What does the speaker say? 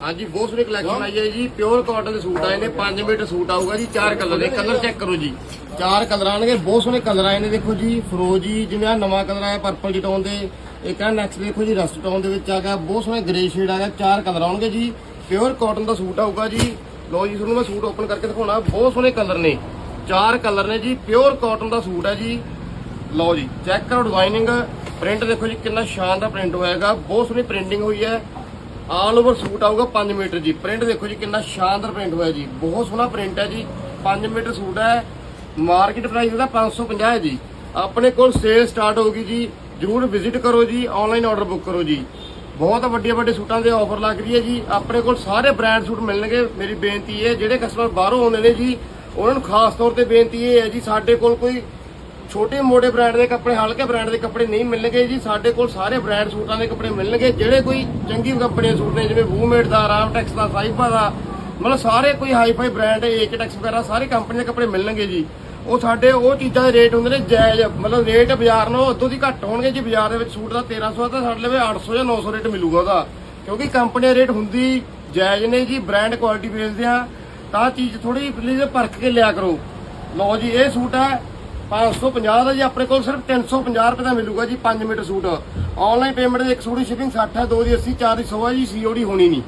ਹਾਂਜੀ ਬਹੁਤ ਸੋਹਣੀ ਕਲੈਕਸ਼ਨ ਆਈ ਹੈ ਜੀ। ਪਿਓਰ ਕਾਟਨ ਦੇ ਸੂਟ ਆਏ ਨੇ। 5 ਮੀਟਰ ਸੂਟ ਆਊਗਾ ਜੀ। ਚਾਰ ਕਲਰ ਦੇ ਕਲਰ ਚੈੱਕ ਕਰੋ ਜੀ। ਚਾਰ ਕਲਰ ਆਣਗੇ ਬਹੁਤ ਸੋਹਣੇ ਕਲਰ ਆਏ ਨੇ ਦੇਖੋ ਜੀ। ਫਰੋਜੀ ਜਿਵੇਂ ਆ ਨਵਾਂ ਕਲਰ ਆਇਆ ਪਰਪਲ ਜੀ ਟੋਨ ਦੇ। ਇੱਕ ਆ ਨੈਕਸਟ ਦੇਖੋ ਜੀ ਰਸਟ ਟੋਨ ਦੇ ਵਿੱਚ ਆ ਗਿਆ। ਬਹੁਤ ਸੋਹਣੇ ਗ੍ਰੇ ਸ਼ੇਡ ਆ ਗਿਆ। ਚਾਰ ਕਲਰ ਆਉਣਗੇ ਜੀ। ਪਿਓਰ ਕਾਟਨ ਦਾ ਸੂਟ ਆਊਗਾ ਜੀ। ਲੋ ਜੀ ਤੁਹਾਨੂੰ ਮੈਂ ਸੂਟ ਓਪਨ ਕਰਕੇ ਦਿਖਾਉਣਾ। ਬਹੁਤ ਸੋਹਣੇ ਕਲਰ ਨੇ। ਚਾਰ ਕਲਰ ਨੇ ਜੀ। ਪਿਓਰ ਕਾਟਨ ਦਾ ਸੂਟ ਹੈ ਜੀ। ਲਓ ਜੀ ਚੈੱਕ ਕਰੋ ਡਿਜ਼ਾਈਨਿੰਗ ਪ੍ਰਿੰਟ ਦੇਖੋ ਜੀ ਕਿੰਨਾ ਸ਼ਾਨਦਾਰ ਪ੍ਰਿੰਟ ਹੋਇਆਗਾ ਬਹੁਤ ਸੋਹਣੀ ਪ੍ਰਿੰਟਿੰਗ ਹੋਈ ਹੈ। ਆਲ ਓਵਰ ਸੂਟ ਆਊਗਾ 5 ਮੀਟਰ ਜੀ। ਪ੍ਰਿੰਟ ਦੇਖੋ ਜੀ ਕਿੰਨਾ ਸ਼ਾਨਦਾਰ ਪ੍ਰਿੰਟ ਹੋਇਆ ਜੀ। ਬਹੁਤ ਸੋਹਣਾ ਪ੍ਰਿੰਟ ਹੈ ਜੀ। 5 ਮੀਟਰ ਸੂਟ ਹੈ। ਮਾਰਕੀਟ ਪ੍ਰਾਈਸ ਇਹਦਾ 550 ਹੈ ਜੀ। ਆਪਣੇ ਕੋਲ ਸੇਲ ਸਟਾਰਟ ਹੋਗੀ ਜੀ। ਜਰੂਰ ਵਿਜ਼ਿਟ ਕਰੋ ਜੀ। ਆਨਲਾਈਨ ਆਰਡਰ ਬੁੱਕ ਕਰੋ ਜੀ। ਬਹੁਤ ਵੱਡੇ ਵੱਡੇ ਸੂਟਾਂ ਦੇ ਆਫਰ ਲੱਗ ਰਹੀ ਹੈ ਜੀ। ਆਪਣੇ ਕੋਲ ਸਾਰੇ ਬ੍ਰਾਂਡ ਸੂਟ ਮਿਲਣਗੇ। ਮੇਰੀ ਬੇਨਤੀ ਹੈ ਜਿਹੜੇ ਕਸਟਮਰ ਬਾਹਰੋਂ ਆਉਂਦੇ ਨੇ ਜੀ, ਉਹਨਾਂ ਨੂੰ ਖਾਸ ਤੌਰ ਤੇ ਬੇਨਤੀ ਇਹ ਹੈ ਜੀ, ਸਾਡੇ ਕੋਲ ਕੋਈ ਛੋਟੇ ਮੋਟੇ ਬ੍ਰਾਂਡ ਦੇ ਕੱਪੜੇ, ਹਲਕੇ ਬ੍ਰਾਂਡ ਦੇ ਕੱਪੜੇ ਨਹੀਂ ਮਿਲਣਗੇ ਜੀ। ਸਾਡੇ ਕੋਲ ਸਾਰੇ ਬ੍ਰਾਂਡ ਸੂਟਾਂ ਦੇ ਕੱਪੜੇ ਮਿਲਣਗੇ। ਜਿਹੜੇ ਕੋਈ ਚੰਗੀ ਕੰਪਨੀ ਦੇ ਸੂਟ ਨੇ, ਜਿਵੇਂ ਵੂਮੇਟ ਦਾ ਰਾਮਟੈਕਸ ਦਾ ਸਾਈਪਾ ਦਾ, ਮਤਲਬ ਸਾਰੇ ਕੋਈ ਹਾਈ ਫਾਈ ਬ੍ਰਾਂਡ ਏਕਟੈਕਸ ਵਗੈਰਾ, ਸਾਰੇ ਕੰਪਨੀ ਦੇ ਕੱਪੜੇ ਮਿਲਣਗੇ ਜੀ। ਉਹ ਸਾਡੇ, ਉਹ ਚੀਜ਼ਾਂ ਦੇ ਰੇਟ ਹੁੰਦੇ ਨੇ ਜਾਇਜ਼। ਮਤਲਬ ਰੇਟ ਬਾਜ਼ਾਰ ਨਾਲੋਂ ਉਦੋਂ ਦੀ ਘੱਟ ਹੋਣਗੇ ਜੀ। ਬਾਜ਼ਾਰ ਦੇ ਵਿੱਚ ਸੂਟ ਦਾ 1300 ਆ ਤਾਂ ਸਾਡੇ ਲਵੇ 800 ਜਾਂ 900 ਰੇਟ ਮਿਲੂਗਾ ਉਹਦਾ। ਕਿਉਂਕਿ ਕੰਪਨੀ ਦੇ ਰੇਟ ਹੁੰਦੀ ਜਾਇਜ਼ ਨੇ ਜੀ ਬ੍ਰਾਂਡ ਕੁਆਲਿਟੀ ਵੇਚਦੇ ਆ ਤਾਂ ਚੀਜ਼ ਥੋੜੀ ਪਲੀਜ਼ ਪਰਖ ਕੇ ਲਿਆ ਕਰੋ। ਲਓ ਜੀ, ਇਹ ਸੂਟ ਹੈ 550 ਦਾ ਜੀ, ਆਪਣੇ ਕੋਲ ਸਿਰਫ 350 ਰੁਪਏ ਦਾ ਮਿਲੂਗਾ ਜੀ 5 ਮੀਟਰ ਸੂਟ। ਆਨਲਾਈਨ ਪੇਮੈਂਟ ਦੇ ਇੱਕ ਸੂਟ ਦੀ ਸ਼ਿਪਿੰਗ 60 ਹੈ, ਦੋ ਦੀ 80 ਚਾਰ ਦੀ 100 ਹੈ ਜੀ ਸੀਓਡੀ ਹੋਣੀ ਨਹੀਂ।